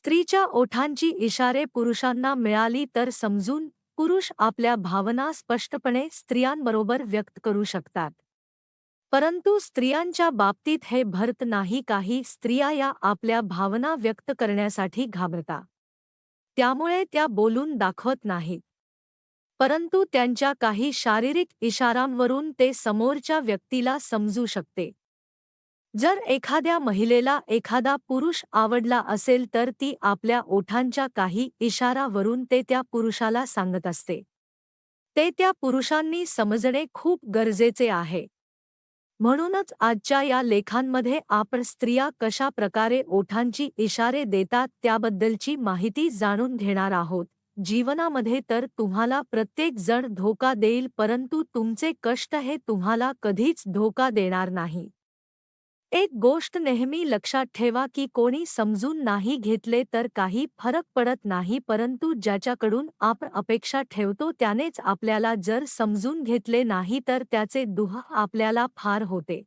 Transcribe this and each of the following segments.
स्त्रीच्या ओठांची इशारे पुरुषांना मिळाली तर समजून पुरुष आपल्या भावना स्पष्टपणे स्त्रियांबरोबर व्यक्त करू शकतात. परंतु स्त्रियांच्या बाबतीत हे भरत नाही काही स्त्रिया या आपल्या भावना व्यक्त करण्यासाठी घाबरता. त्यामुळे त्या बोलून दाखवत नाहीत. परंतु त्यांच्या काही शारीरिक इशारांवरून ते समोरच्या व्यक्तीला समजू शकते. जर एखाद्या महिलेला एखादा पुरुष आवडला असेल तर ती आपल्या ओठांच्या काही इशारावरून ते त्या पुरुषाला सांगत असते. ते त्या पुरुषांनी समजणे खूप गरजेचे आहे. म्हणूनच आजच्या या लेखांमध्ये आपण स्त्रिया कशा प्रकारे ओठांची इशारे देतात त्याबद्दलची माहिती जाणून घेणार आहोत. जीवनामध्ये तर तुम्हाला प्रत्येक जण धोका देईल परंतु तुमचे कष्ट हे तुम्हाला कधीच धोका देणार नाही. एक गोष्ट नेहमी लक्षात ठेवा की कोणी समजून नाही घेतले तर काही फरक पडत नाही परंतु ज्याच्याकडून आपण अपेक्षा ठेवतो त्यानेच आपल्याला जर समजून घेतले नाही तर त्याचे दुह आपल्याला फार होते.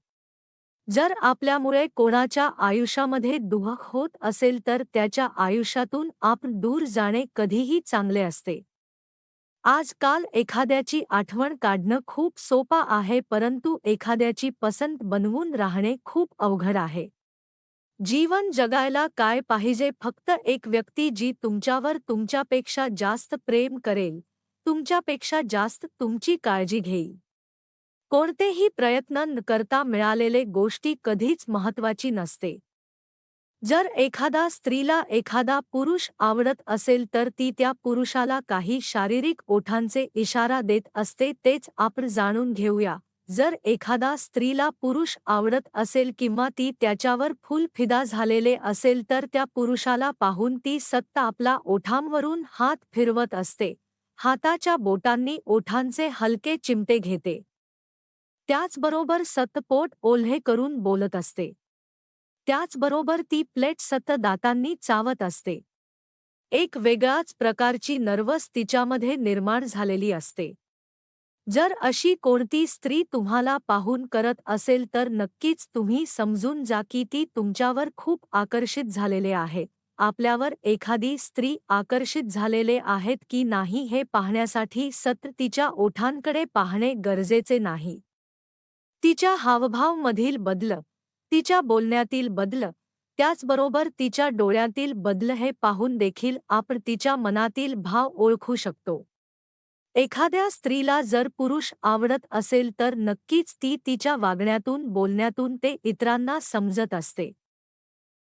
जर आपल्यामुळे कोणाच्या आयुष्यामध्ये दुह होत असेल तर त्याच्या आयुष्यातून आपण दूर जाणे कधीही चांगले असते. आजकाल एखाद्याची आठवण काढणं खूप सोपा आहे परंतु एखाद्याची पसंत बनवून राहणे खूप अवघड आहे. जीवन जगायला काय पाहिजे फक्त एक व्यक्ती जी तुमच्यावर तुमच्यापेक्षा जास्त प्रेम करेल तुमच्यापेक्षा जास्त तुमची काळजी घेईल. कोणतेही प्रयत्न न करता मिळालेले गोष्टी कधीच महत्वाची नसते. जर एखादा स्त्रीला एखादा पुरुष आवडत असेल तर ती त्या पुरुषाला काही शारीरिक ओठांचे इशारा देत असते तेच आपण जाणून घेऊया. जर एखादा स्त्रीला पुरुष आवडत असेल किंवा ती त्याच्यावर फुल फिदा झालेले असेल तर त्या पुरुषाला पाहून ती सत्ता आपला ओठांवरून हात फिरवत असते. हाताच्या बोटांनी ओठांचे हलके चिमटे घेते. त्याचबरोबर सतपोट ओल्हे करून बोलत असते. त्याचबरोबर ती प्लेट सत दातांनी चावत असते. एक वेगळाच प्रकारची नर्वस तिच्यामध्ये निर्माण झालेली असते. जर अशी कोणती स्त्री तुम्हाला पाहून करत असेल तर नक्कीच तुम्ही समजून जा की ती तुमच्यावर खूप आकर्षित झालेले आहे. आपल्यावर एखादी स्त्री आकर्षित झालेले आहेत की नाही हे पाहण्यासाठी सत्र तिच्या ओठांकडे पाहणे गरजेचे नाही. तिच्या हावभावमधील बदल तिच्या बोलण्यातील बदल त्याचबरोबर तिच्या डोळ्यातील बदल हे पाहून देखील आपण तिच्या मनातील भाव ओळखू शकतो. एखाद्या स्त्रीला जर पुरुष आवडत असेल तर नक्कीच ती तिच्या वागण्यातून बोलण्यातून ते इतरांना समजत असते.